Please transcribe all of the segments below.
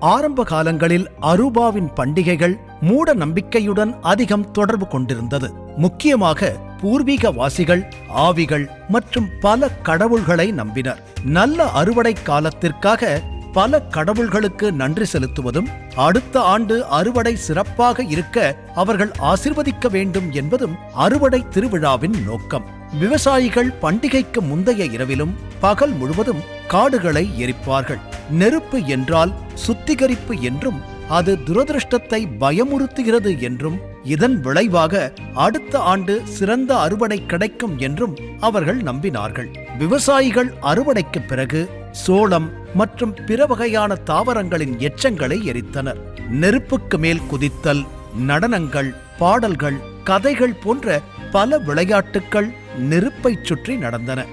ஆரம்ப காலங்களில் அரூபாவின் பண்டிகைகள் மூட நம்பிக்கையுடன் அதிகம் தொடர்பு கொண்டிருந்தது. முக்கியமாக பூர்வீகவாசிகள் ஆவிகள் மற்றும் பல கடவுள்களை நம்பினர். நல்ல அறுவடை காலத்திற்காக பல கடவுள்களுக்கு நன்றி செலுத்துவதும் அடுத்த ஆண்டு அறுவடை சிறப்பாக இருக்க அவர்கள் ஆசிர்வதிக்க வேண்டும் என்பதும் அறுவடை திருவிழாவின் நோக்கம். விவசாயிகள் பண்டிகைக்கு முந்தைய இரவிலும் பகல் முழுவதும் காடுகளை எரிப்பார்கள். நெருப்பு என்றால் சுத்திகரிப்பு என்றும் அது துரதிருஷ்டத்தை பயமுறுத்துகிறது என்றும் இதன் விளைவாக அடுத்த ஆண்டு சிறந்த அறுவடை கிடைக்கும் என்றும் அவர்கள் நம்பினார்கள். விவசாயிகள் அறுவடைக்கு பிறகு சோளம் மற்றும் பிற வகையான தாவரங்களின் எச்சங்களை எரித்தனர். நெருப்புக்கு மேல் குதித்தல் நடனங்கள் பாடல்கள் கதைகள் போன்ற பல விளையாட்டுக்கள் நெருப்பைச் சுற்றி நடந்தன.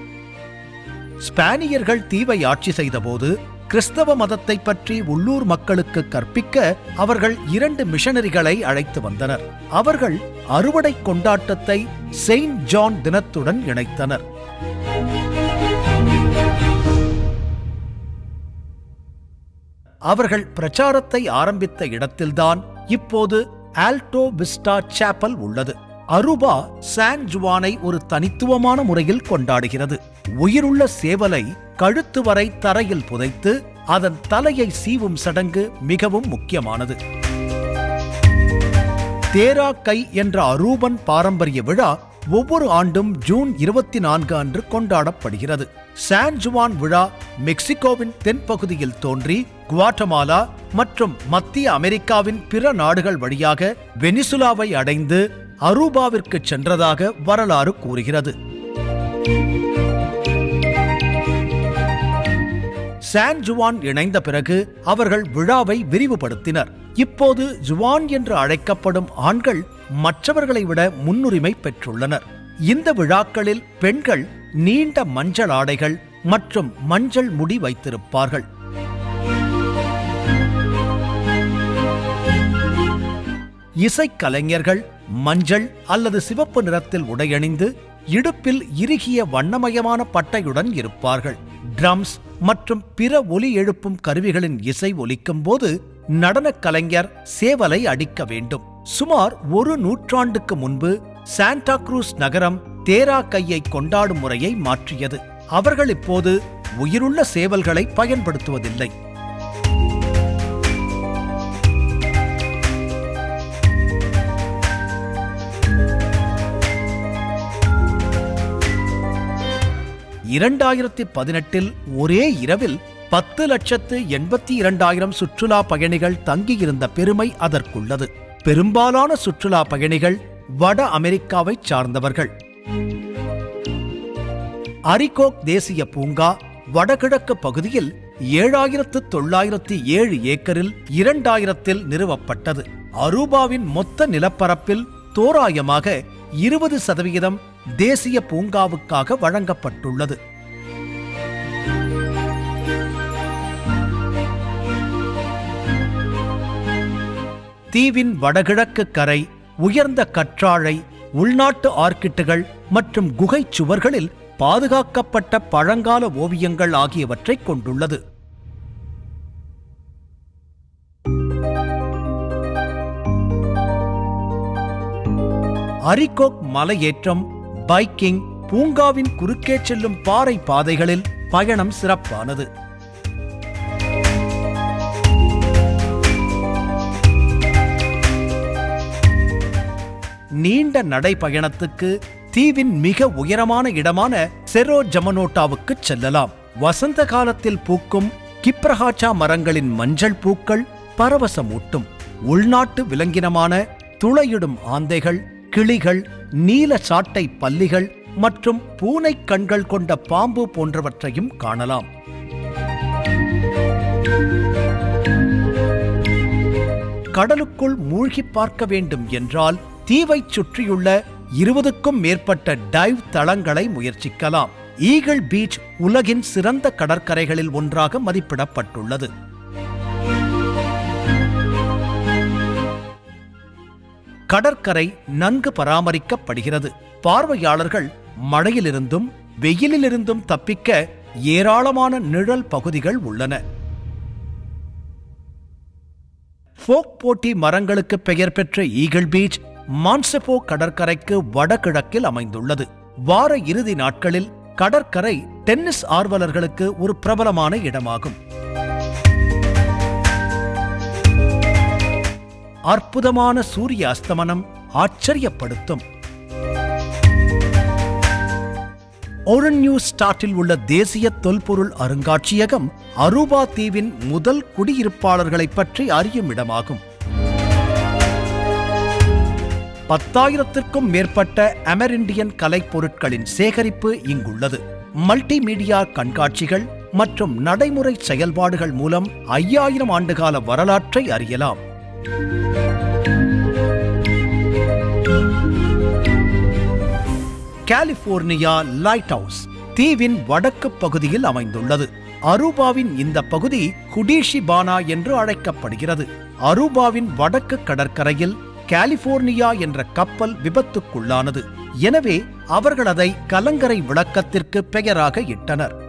ஸ்பானியர்கள் தீவை ஆட்சி செய்தபோது கிறிஸ்தவ மதத்தை பற்றி உள்ளூர் மக்களுக்கு கற்பிக்க அவர்கள் இரண்டு மிஷனரிகளை அழைத்து வந்தனர். அவர்கள் அறுவடை கொண்டாட்டத்தை செயின்ட் ஜான் தினத்துடன் இணைத்தனர். அவர்கள் பிரச்சாரத்தை ஆரம்பித்த இடத்தில்தான் இப்போது ஆல்டோ விஸ்டா சாப்பல் உள்ளது. அருபா சான் ஜுவானை ஒரு தனித்துவமான முறையில் கொண்டாடுகிறது. உயிருள்ள சேவலை கழுத்து வரை தரையில் புதைத்து அதன் தலையை சீவும் சடங்கு மிகவும் முக்கியமானது. தேரா கை என்ற அரூபன் பாரம்பரிய விழா ஒவ்வொரு ஆண்டும் ஜூன் இருபத்தி நான்கு அன்று கொண்டாடப்படுகிறது. சான் ஜுவான் விழா மெக்சிகோவின் தென்பகுதியில் தோன்றி குவாட்டமாலா மற்றும் மத்திய அமெரிக்காவின் பிற நாடுகள் வழியாக வெனிசுலாவை அடைந்து அரூபாவிற்கு சென்றதாக வரலாறு கூறுகிறது. சான் ஜுவான் இணைந்த பிறகு அவர்கள் விழாவை விரிவுபடுத்தினர். இப்போது ஜுவான் என்று அழைக்கப்படும் ஆண்கள் மற்றவர்களை விட முன்னுரிமை பெற்றுள்ளனர். இந்த விழாக்களில் பெண்கள் நீண்ட மஞ்சள் ஆடைகள் மற்றும் மஞ்சள் முடி வைத்திருப்பார்கள். இசைக்கலைஞர்கள் மஞ்சள் அல்லது சிவப்பு நிறத்தில் உடையணிந்து இடுப்பில் இறுகிய வண்ணமயமான பட்டையுடன் இருப்பார்கள். ட்ரம்ஸ் மற்றும் பிற ஒலி எழுப்பும் கருவிகளின் இசை ஒலிக்கும் போது நடனக் கலைஞர் சேவலை அடிக்க வேண்டும். சுமார் ஒரு நூற்றாண்டுக்கு முன்பு சாண்டா குரூஸ் நகரம் தேரா கையை கொண்டாடும் முறையை மாற்றியது. அவர்கள் இப்போது உயிருள்ள சேவல்களை பயன்படுத்துவதில்லை. இரண்டாயிரத்தி பதினெட்டில் ஒரே இரவில் பத்து லட்சத்து எண்பத்தி இரண்டாயிரம் சுற்றுலா பயணிகள் தங்கியிருந்த பெருமை அதற்குள்ளது. பெரும்பாலான சுற்றுலா பயணிகள் வட அமெரிக்காவைச் சார்ந்தவர்கள். அரிகோக் தேசிய பூங்கா வடகிழக்கு பகுதியில் ஏழாயிரத்து தொள்ளாயிரத்தி ஏழு ஏக்கரில் இரண்டாயிரத்தில் நிறுவப்பட்டது. அரூபாவின் மொத்த நிலப்பரப்பில் தோராயமாக இருபது சதவிகிதம் தேசிய பூங்காவுக்காக வழங்கப்பட்டுள்ளது. தீவின் வடகிழக்கு கரை உயர்ந்த கற்றாழை உள்நாட்டு ஆர்க்கிட்டுகள் மற்றும் குகைச் சுவர்களில் பாதுகாக்கப்பட்ட பழங்கால ஓவியங்கள் ஆகியவற்றைக் கொண்டுள்ளது. அரிகோக் மலையேற்றம் பைக்கிங் பூங்காவின் குறுக்கே செல்லும் பாறை பாதைகளில் பயணம் சிறப்பானது. நீண்ட நடைபயணத்துக்கு தீவின் மிக உயரமான இடமான செரோ ஜமனோட்டாவுக்கு செல்லலாம். வசந்த காலத்தில் பூக்கும் கிப்ரஹாச்சா மரங்களின் மஞ்சள் பூக்கள் பரவசமூட்டும். உள்நாட்டு விலங்கினமான துளையிடும் ஆந்தைகள் கிளிகள் நீல சாட்டை பல்லிகள் மற்றும் பூனை கண்கள் கொண்ட பாம்பு போன்றவற்றையும் காணலாம். கடலுக்குள் மூழ்கி பார்க்க வேண்டும் என்றால் தீவைச் சுற்றியுள்ள இருபதுக்கும் மேற்பட்ட டைவ் தளங்களை முயற்சிக்கலாம். ஈகிள் பீச் உலகின் சிறந்த கடற்கரைகளில் ஒன்றாக மதிப்பிடப்பட்டுள்ளது. கடற்கரை நன்கு பராமரிக்கப்படுகிறது. பார்வையாளர்கள் மழையிலிருந்தும் வெயிலிலிருந்தும் தப்பிக்க ஏராளமான நிழல் பகுதிகள் உள்ளன. ஃபோக் போட்டி மரங்களுக்கு பெயர் பெற்ற ஈகிள் பீச் மான்செபோ கடற்கரைக்கு வடகிழக்கில் அமைந்துள்ளது. வார இறுதி நாட்களில் கடற்கரை டென்னிஸ் ஆர்வலர்களுக்கு ஒரு பிரபலமான இடமாகும். அற்புதமான சூரிய அஸ்தமனம் ஆச்சரியப்படுத்தும். ஒரன்யூ ஸ்டாட்டில் உள்ள தேசிய தொல்பொருள் அருங்காட்சியகம் அரூபா தீவின் முதல் குடியிருப்பாளர்களைப் பற்றி அறியும் இடமாகும். பத்தாயிரத்திற்கும் மேற்பட்ட அமெரிண்டியன் கலைப்பொருட்களின் சேகரிப்பு இங்குள்ளது. மல்டிமீடியா கண்காட்சிகள் மற்றும் நடைமுறை செயல்பாடுகள் மூலம் ஐயாயிரம் ஆண்டுகால வரலாற்றை அறியலாம். கலிபோர்னியா லைட் ஹவுஸ் தீவின் வடக்கு பகுதியில் அமைந்துள்ளது. அரூபாவின் இந்த பகுதி குடிஷிபானா என்று அழைக்கப்படுகிறது. அரூபாவின் வடக்கு கடற்கரையில் கலிபோர்னியா என்ற கப்பல் விபத்துக்குள்ளானது. எனவே அவர்கள் அதை கலங்கரை விளக்கத்திற்கு பெயராக இட்டனர்.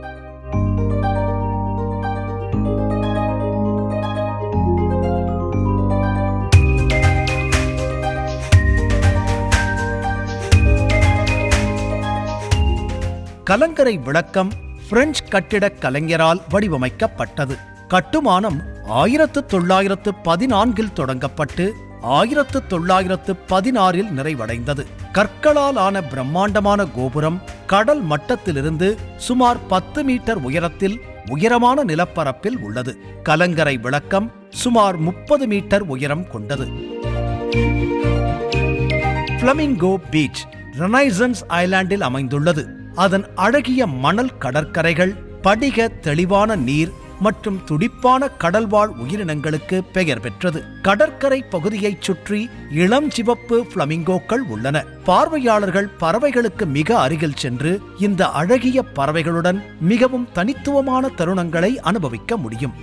கலங்கரை விளக்கம் பிரெஞ்சு கட்டிடக் கலைஞரால் வடிவமைக்கப்பட்டது. கட்டுமானம் ஆயிரத்து தொள்ளாயிரத்து பதினான்கில் தொடங்கப்பட்டு ஆயிரத்து தொள்ளாயிரத்து பதினாறில் நிறைவடைந்தது. கற்களால் ஆன பிரம்மாண்டமான கோபுரம் கடல் மட்டத்திலிருந்து சுமார் பத்து மீட்டர் உயரத்தில் உயரமான நிலப்பரப்பில் உள்ளது. கலங்கரை விளக்கம் சுமார் முப்பது மீட்டர் உயரம் கொண்டது. பிளமிங்கோ பீச் ரெனைசன்ஸ் ஐலாண்டில் அமைந்துள்ளது. அதன் அழகிய மணல் கடற்கரைகள் படிக தெளிவான நீர் மற்றும் துடிப்பான கடல்வாழ் உயிரினங்களுக்கு பெயர் பெற்றது. கடற்கரை பகுதியைச் சுற்றி இளம் சிவப்பு பிளமிங்கோக்கள் உள்ளன. பார்வையாளர்கள் பறவைகளுக்கு மிக அருகில் சென்று இந்த அழகிய பறவைகளுடன் மிகவும் தனித்துவமான தருணங்களை அனுபவிக்க முடியும்.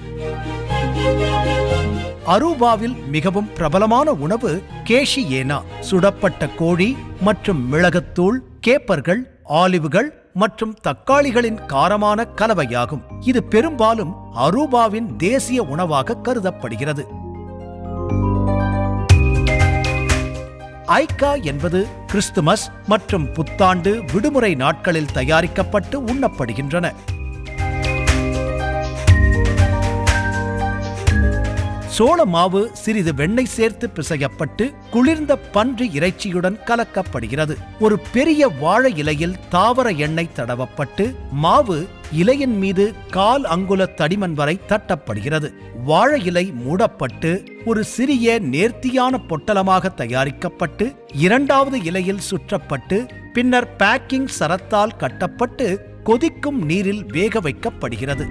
அரூபாவில் மிகவும் பிரபலமான உணவு கேஷி ஏனா சுடப்பட்ட கோழி மற்றும் மிளகுத்தூள் கேப்பர்கள் ஆலிவுகள் மற்றும் தக்காளிகளின் காரமான கலவையாகும். இது பெரும்பாலும் அரூபாவின் தேசிய உணவாக கருதப்படுகிறது. ஐக்கா என்பது கிறிஸ்துமஸ் மற்றும் புத்தாண்டு விடுமுறை நாட்களில் தயாரிக்கப்பட்டு உண்ணப்படுகின்றன. சோள மாவு சிறிது வெண்ணெய் சேர்த்து பிசையப்பட்டு குளிர்ந்த பன்றி இறைச்சியுடன் கலக்கப்படுகிறது. ஒரு பெரிய வாழை இலையில் தாவர எண்ணெய் தடவப்பட்டு மாவு இலையின் மீது கால் அங்குல தடிமன் வரை தட்டப்படுகிறது. வாழை இலை மூடப்பட்டு ஒரு சிறிய நேர்த்தியான பொட்டலமாக தயாரிக்கப்பட்டு இரண்டாவது இலையில் சுற்றப்பட்டு பின்னர் பேக்கிங் சரத்தால் கட்டப்பட்டு கொதிக்கும் நீரில் வேக வைக்கப்படுகிறது.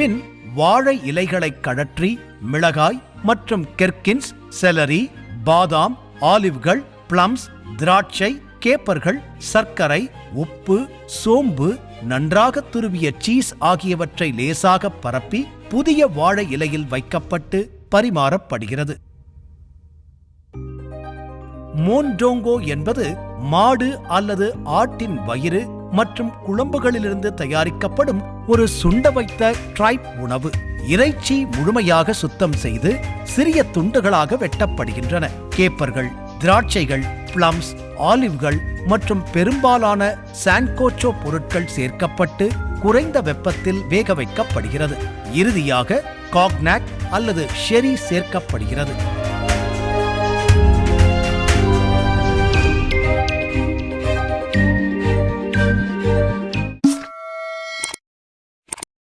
பின் வாழை இலைகளை கழற்றி மிளகாய் மற்றும் கெர்கின்ஸ் செலரி பாதாம் ஆலிவ்கள் பிளம்ஸ் திராட்சை கேப்பர்கள் சர்க்கரை உப்பு சோம்பு நன்றாக துருவிய சீஸ் ஆகியவற்றை லேசாக பரப்பி புதிய வாழை இலையில் வைக்கப்பட்டு பரிமாறப்படுகிறது. மோன்டோங்கோ என்பது மாடு அல்லது ஆட்டின் வயிறு மற்றும் குழம்புகளிலிருந்து தயாரிக்கப்படும் ஒரு சுண்ட வைத்த ட்ரைப் உணவு. இறைச்சி முழுமையாக சுத்தம் செய்து சிறிய துண்டுகளாக வெட்டப்படுகின்றன. கேப்பர்கள் திராட்சைகள் பிளம்ஸ் ஆலிவ்கள் மற்றும் பெரும்பாலான சான்கோச்சோ பொருட்கள் சேர்க்கப்பட்டு குறைந்த வெப்பத்தில் வேக வைக்கப்படுகிறது இறுதியாக காக்னாக் அல்லது ஷெரி சேர்க்கப்படுகிறது.